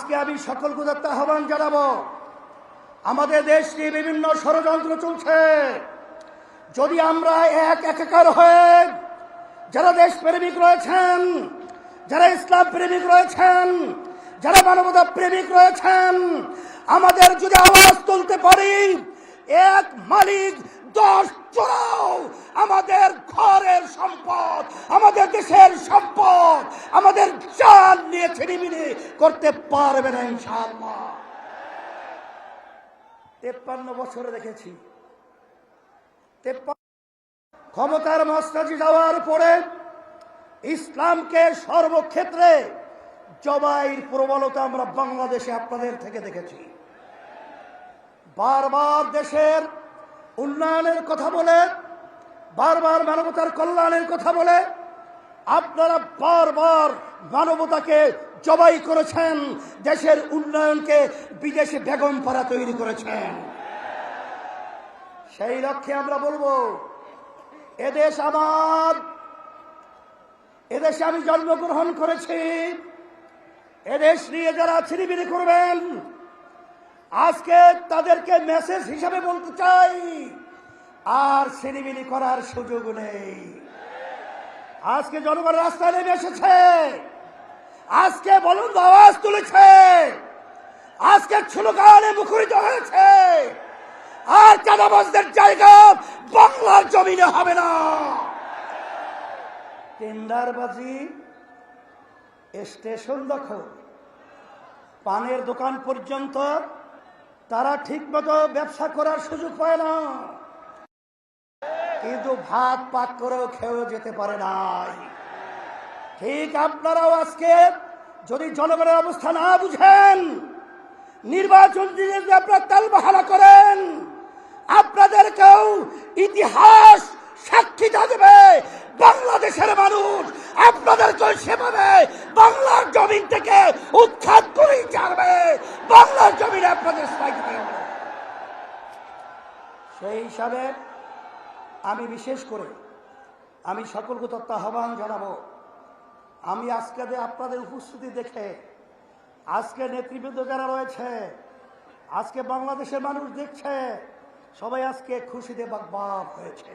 আজকে আমি সকল গুদাত্ত আহ্বান জানাব। আমাদের দেশ নিয়ে বিভিন্ন ষড়যন্ত্র চলছে। যদি আমরা এক একাকার হয়ে যারা দেশ প্রেমিক রয়েছেন, যারা ইসলাম প্রেমিক রয়েছেন, যারা মানবতা প্রেমিক রয়েছেন, আমাদের যদি আওয়াজ তুলতে পারি এক মালিক, দশ চোরাও আমাদের ঘরের সম্পদ, আমাদের দেশের সম্পদ, আমাদের চাল নিয়ে ছিনিমিনি করতে পারবে না ইনশাআল্লাহ। তেপ্পান্ন বছরে দেখেছি ক্ষমতার মস্তাজি যাওয়ার পরে ইসলামকে সর্বক্ষেত্রে জবাইয়ের প্রবলতা আমরা বাংলাদেশে আপনাদের থেকে দেখেছি। বারবার দেশের উন্নয়নের কথা বলে, বারবার মানবতার কল্যাণের কথা বলে, আপনারা বারবার মানবতাকে জবাই করেছেন, দেশের উন্নয়নকে বিদেশে বেগম পাড়া তৈরি করেছেন। সেই লক্ষ্যে আমরা বলব, এদেশ আমার, এদেশে আমি জন্মগ্রহণ করেছি, এদেশ নিয়ে যারা ছিনিবিনি করবেন আজকে তাদেরকে মেসেজ হিসাবে বলতে চাই, আর ছিনিবিনি করার সুযোগ নেই। আজকে জনগণ রাস্তায় নেমে এসেছে। আজকে বলুন আওয়াজ তুলেছে। আজকে ছুলকানে মুখরিত হয়েছে। আর চাঁদাবাজদের জায়গা বাংলার জমিনে হবে না। টেন্ডারবাজি স্টেশন দখল পানের দোকান পর্যন্ত তারা ঠিকমতো ব্যবসা করার সুযোগ পায় না। কিন্তু ভাত পাক করেও খেয়েও যেতে পারে নাই। ঠিক আপনারাও আজকে যদি জনগণের অবস্থা না বুঝেন, নির্বাচন দিনে যদি আপনারা তাল বাহানা করেন, আপনাদেরকেও ইতিহাস সাক্ষী থাকবে। বাংলাদেশের মানুষ আপনাদেরকে সেভাবে বাংলার জমিন থেকে উৎখাত করেই ছাড়বে। বাংলার জমিনে আপনাদের সেই হিসাবে আমি বিশেষ করে আমি সকলকে তত্ত্ব আহ্বান জানাব। আমি আজকে আপনাদের উপস্থিতি দেখে আজকে নেতৃবৃন্দ যারা রয়েছে, আজকে বাংলাদেশের মানুষ দেখছে, সবাই আজকে খুশিতে বাগবাগ হয়েছে।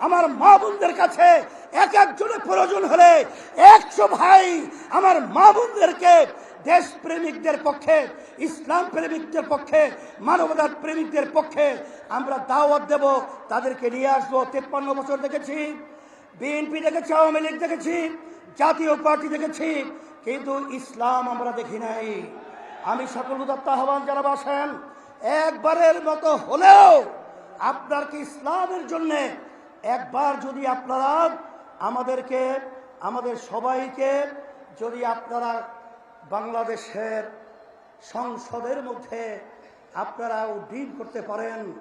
আমার মা বোনদের কাছে এক একজনের প্রয়োজন হলে একশো ভাই আমার মা বোনদেরকে দেশ প্রেমিকদের পক্ষে, ইসলাম প্রেমিকদের পক্ষে, মানবতার প্রেমিকদের পক্ষে আমরা দাওয়াত দেব, তাদেরকে নিয়ে আসব। তেপ্পান্ন বছর দেখেছি, বিএনপি দেখেছি, আওয়ামী লীগ দেখেছি, জাতীয় পার্টি দেখেছি, কিন্তু ইসলাম আমরা দেখি নাই। আমি সকল দত্ত আহ্বান যারা বাসেন একবারের মতো হলেও আপনার কি ইসলামের জন্য একবার যদি আপনারা আমাদেরকে, আমাদের সবাইকে যদি আপনারা বাংলাদেশের সংসদের মধ্যে আপনারা উড্ডীন করতে পারেন,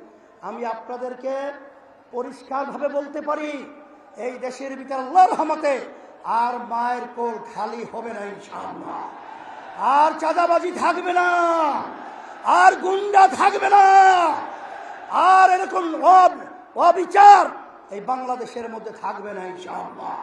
আমি আপনাদেরকে পরিষ্কারভাবে বলতে পারি, এই দেশের ভিতরে আল্লাহর রহমতে আর মায়ের কোল খালি হবে না ইনশাআল্লাহ। আর চাঁদাবাজি থাকবে না, আর গুন্ডা থাকবে না, আর এরকম অব- অবিচার এই বাংলাদেশের মধ্যে থাকবে না ইনশাআল্লাহ।